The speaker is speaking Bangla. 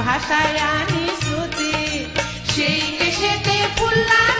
ভাষায় আনি শ্রুতি। সেই কেশেতে ফুল্লা